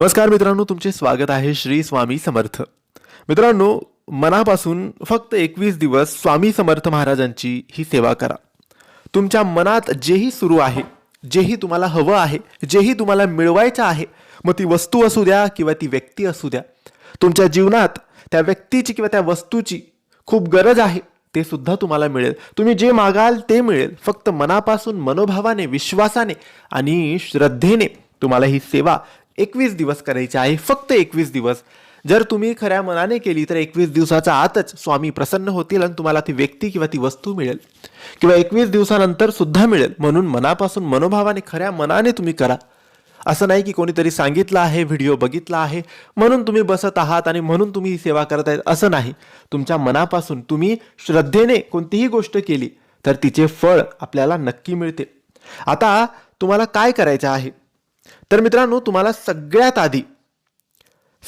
नमस्कार मित्रांनो तुमचे स्वागत आहे श्री स्वामी समर्थ. मित्रांनो मनापासून फक्त एकवीस दिवस स्वामी समर्थ महाराजांची ही सेवा करा. तुमच्या मनात जेही सुरू आहे जेही तुम्हाला हवं आहे जेही तुम्हाला मिळवायचं आहे मग ती वस्तू असू द्या किंवा ती व्यक्ती असू द्या तुमच्या जीवनात त्या व्यक्तीची किंवा त्या वस्तूची खूप गरज आहे ते सुद्धा तुम्हाला मिळेल. तुम्ही जे मागाल ते मिळेल. फक्त मनापासून मनोभावाने विश्वासाने आणि श्रद्धेने तुम्हाला ही सेवा एकवीस दिवस करायची आहे फक्त एकवीस दिवस. जर तुम्ही खऱ्या मनाने केली तर एकवीस दिवसाच्या आतच स्वामी प्रसन्न होतील आणि तुम्हाला ती व्यक्ती किंवा ती वस्तू मिळेल. किंवा एकवीस दिवसानंतर सुद्धा मिळेल. म्हणून मनापासून मनोभावाने खऱ्या मनाने तुम्ही करा. असं नाही की कोणीतरी सांगितलं आहे व्हिडिओ बघितला आहे म्हणून तुम्ही बसत आहात आणि म्हणून तुम्ही ही सेवा करत आहेत असं नाही. तुमच्या मनापासून तुम्ही श्रद्धेने कोणतीही गोष्ट केली तर तिचे फळ आपल्याला नक्की मिळते आता तुम्हाला काय करायचं आहे? तर मित्रांनो तुम्हाला सगळ्यात आधी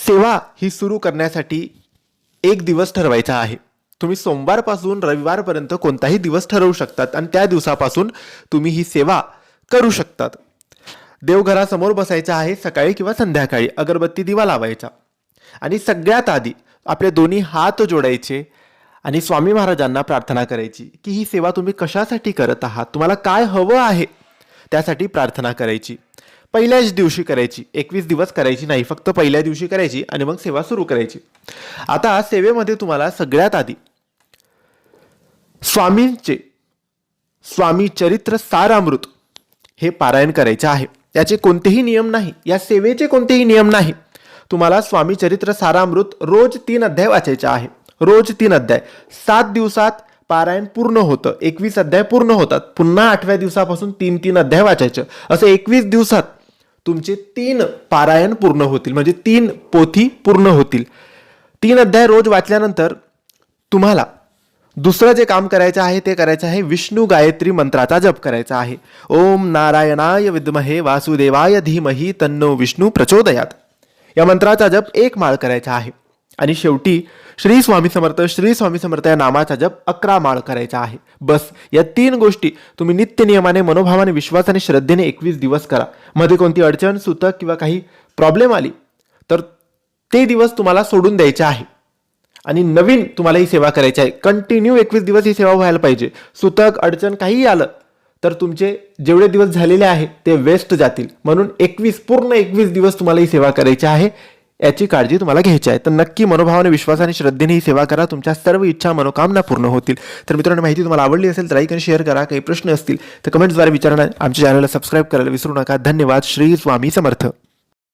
सेवा ही सुरू करण्यासाठी एक दिवस ठरवायचा आहे. तुम्ही सोमवारपासून रविवारपर्यंत कोणताही दिवस ठरवू शकतात आणि त्या दिवसापासून तुम्ही ही सेवा करू शकतात. देवघरासमोर बसायचं आहे सकाळी किंवा संध्याकाळी अगरबत्ती दिवा लावायचा. आणि सगळ्यात आधी आपले दोन्ही हात जोडायचे आणि स्वामी महाराजांना प्रार्थना करायची की ही सेवा तुम्ही कशासाठी करत आहात तुम्हाला काय हवं आहे त्यासाठी प्रार्थना करायची. पहिल्याच दिवशी करायची. एकवीस दिवस करायची नाही फक्त पहिल्या दिवशी करायची आणि मग सेवा सुरू करायची. आता सेवेमध्ये तुम्हाला सगळ्यात आधी स्वामींचे स्वामी चरित्र सारामृत हे पारायण करायचे आहे. याचे कोणतेही नियम नाही या सेवेचे कोणतेही नियम नाही. तुम्हाला स्वामी चरित्र सारामृत रोज तीन अध्याय वाचायचे आहे. रोज तीन अध्याय. सात दिवसात पारायण पूर्ण होतं एकवीस अध्याय पूर्ण होतात. पुन्हा आठव्या दिवसापासून तीन तीन अध्याय वाचायचं. असं एकवीस दिवसात तुमचे तीन पारायण पूर्ण होतील. म्हणजे तीन पोथी पूर्ण होतील. तीन अध्याय रोज वाचल्यानंतर तुम्हाला दुसरं जे काम करायचं आहे ते करायचं आहे विष्णू गायत्री मंत्राचा जप करायचा आहे. ओम नारायणाय विद्महे वासुदेवाय धीमही तन्नो विष्णू प्रचोदयात. या मंत्राचा जप एक माळ करायचा आहे. आणि शेवटी श्री स्वामी समर्थ श्री स्वामी समर्थ या नामाचा जप अकरा माळ करायचा आहे. बस या तीन गोष्टी तुम्ही नित्य नियमाने मनोभावाने विश्वास आणि श्रद्धेने एकवीस दिवस करा. मध्ये कोणती अडचण सुतक किंवा काही प्रॉब्लेम आली तर ते दिवस तुम्हाला सोडून द्यायचे आहे. आणि नवीन तुम्हाला ही सेवा करायची आहे. कंटिन्यू एकवीस दिवस ही सेवा व्हायला पाहिजे. सुतक अडचण काहीही आलं तर तुमचे जेवढे दिवस झालेले आहे ते वेस्ट जातील. म्हणून एकवीस पूर्ण एकवीस दिवस तुम्हाला ही सेवा करायची आहे. याची काळजी तुम्हाला घ्यायची आहे. तर नक्की मनोभावाने विश्वासाने श्रद्धेने ही सेवा करा. तुमच्या सर्व इच्छा मनोकामना पूर्ण होतील. तर मित्रांनो माहिती तुम्हाला आवडली असेल तर लाईक आणि शेअर करा. काही प्रश्न असतील तर कमेंट्सद्वारे विचारणा आमच्या चॅनलला सबस्क्राईब करायला विसरू नका. धन्यवाद. श्री स्वामी समर्थ.